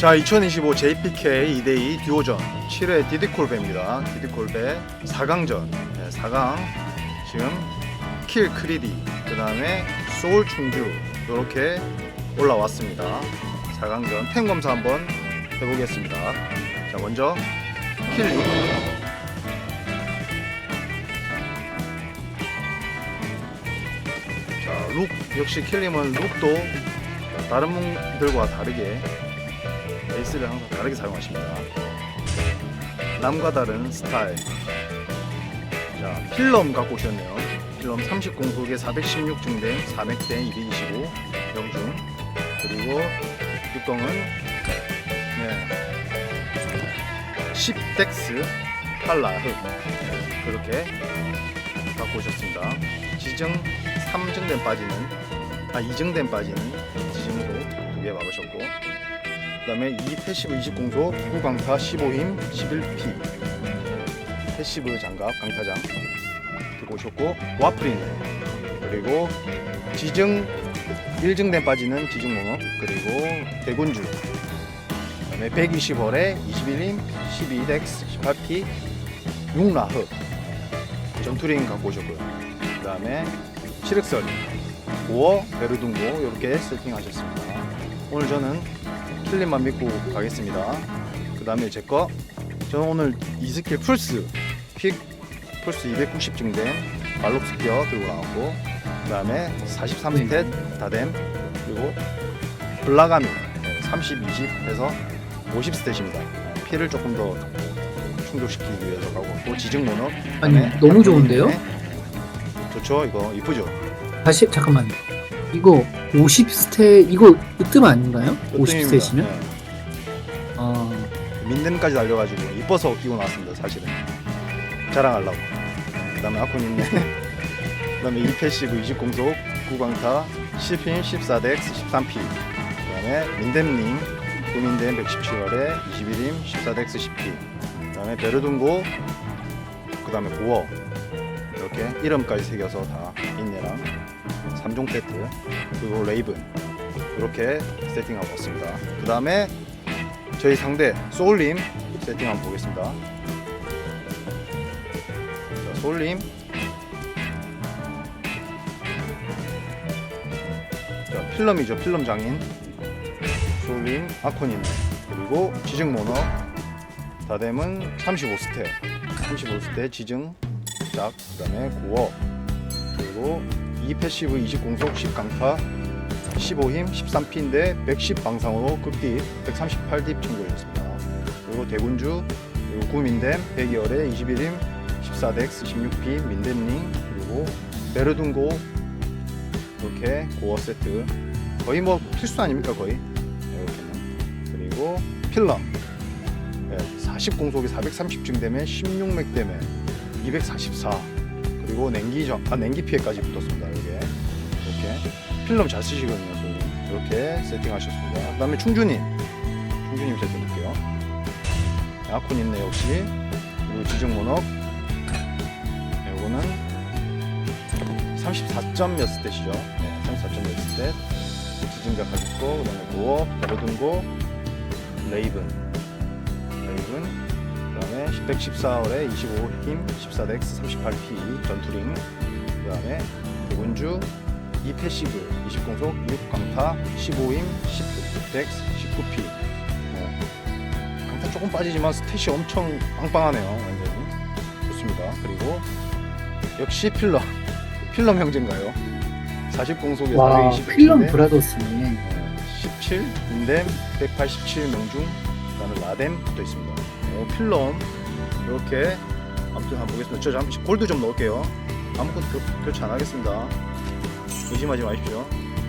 자, 2025 JPK 2대2 듀오전 7회 디디콜배입니다. 디디콜배 4강전. 네, 4강. 지금 킬 크리디, 그 다음에 소울 충주. 이렇게 올라왔습니다. 4강전 템 검사 한번 해보겠습니다. 자, 먼저 킬 자, 룩. 역시 킬님은 룩도 다른 분들과 다르게 베이스를 항상 다르게 사용하십니다. 남과 다른 스타일. 자, 필름 갖고 오셨네요. 필름 30 공속에 416 증된 400대 225 영중. 그리고 뚜껑은 네. 10덱스 팔라흐 그렇게 갖고 오셨습니다. 지정 3증된 빠지는 아 2증된 빠지는 지정으로 두 개 막으셨고 그 다음에 2 패시브 20 공소 9 강타 15힘 11P 패시브 장갑 강타장. 들고 오셨고 와플이네 그리고 지증 1증된 빠지는 지증 모노 그리고 대군주. 그 다음에 120월에 21힘 12덱스 18P 6라흐. 전투링 갖고 오셨고요. 그 다음에 시륵설. 5어 베르둥고. 이렇게 세팅하셨습니다. 오늘 저는 킬림만 믿고 가겠습니다. 그 다음에 제 거, 저는 오늘 이스킬 풀스, 퀵 풀스 290 증된 발록 스피어 들고 나왔고, 그 다음에 43스탯 다뎀, 그리고 블라가미 30, 20 해서 50 스탯입니다. 피를 조금 더 충족시키기 위해서 가고 있고, 지증 모너. 아니, 너무 좋은데요? 좋죠, 이거 이쁘죠. 다시 잠깐만요. 이거 50스탯 이거 으뜸 아닌가요? 50스탯이면? 네. 아. 민덴까지 달려가지고 이뻐서 끼고 나왔습니다 사실은. 자랑하려고. 그 다음에 아콘 있네 그 다음에 2패시브 20공속 9광타 10힘 14덱 13P 그 다음에 민덴님 구민덴 117월에 21힘 14덱 10P 그 다음에 베르둥고 그 다음에 고어. 이렇게 이름까지 새겨서 다 인내랑 3종 세트 그리고 레이븐 이렇게 세팅하고 왔습니다 그 다음에 저희 상대 소울님 세팅 한번 보겠습니다. 자, 소울님. 자, 필름이죠. 필름 장인. 소울님, 아코님. 그리고 지증 모너. 다뎀은 35스테. 35스테 지증. 작. 그 다음에 고어. 그리고 2 패시브 20 공속 10 강타 15힘 13피인데 110 방상으로 극딥 138딥 청구했습니다. 그리고 대군주 그리고 구민댐 102열에 21힘 14덱스 16피 민댐링 그리고 베르둥고 이렇게 고어 세트. 거의 뭐 필수 아닙니까 거의? 네, 이렇게는. 그리고 필럼. 40 공속이 430 증되면 16맥 되면 244 그리고 냉기정 아 냉기 피해까지 붙었습니다 이게 이렇게 필름 잘 쓰시거든요. 이렇게 세팅하셨습니다. 그다음에 충주님, 충주님 세팅 볼게요. 아콘 있네 역시. 그리고 지정. 네, 이거는 34점 몇 스탯이죠. 네, 34점 몇 스탯. 지증작 하셨고, 그다음에 고어, 베르둥고, 레이븐, 레이븐. 그다음에 114월에 25힘, 14덱스, 38P 전투링. 그다음에 대군주, 2패시브 20공속 6강타 15임 10덱스 19P 네. 강타 조금 빠지지만 스탯이 엄청 빵빵하네요 완전히 좋습니다 그리고 역시 필럼 필럼 형제인가요 40공속에 와420 필름 브라더스네. 17 인뎀 187 명중 그다음에 라뎀 붙어 있습니다 어, 필럼 이렇게 아무튼 한번 보겠습니다. 저 잠시 골드 좀 넣을게요. 아무것도 교, 교체 안 하겠습니다. 의심하지 마십시오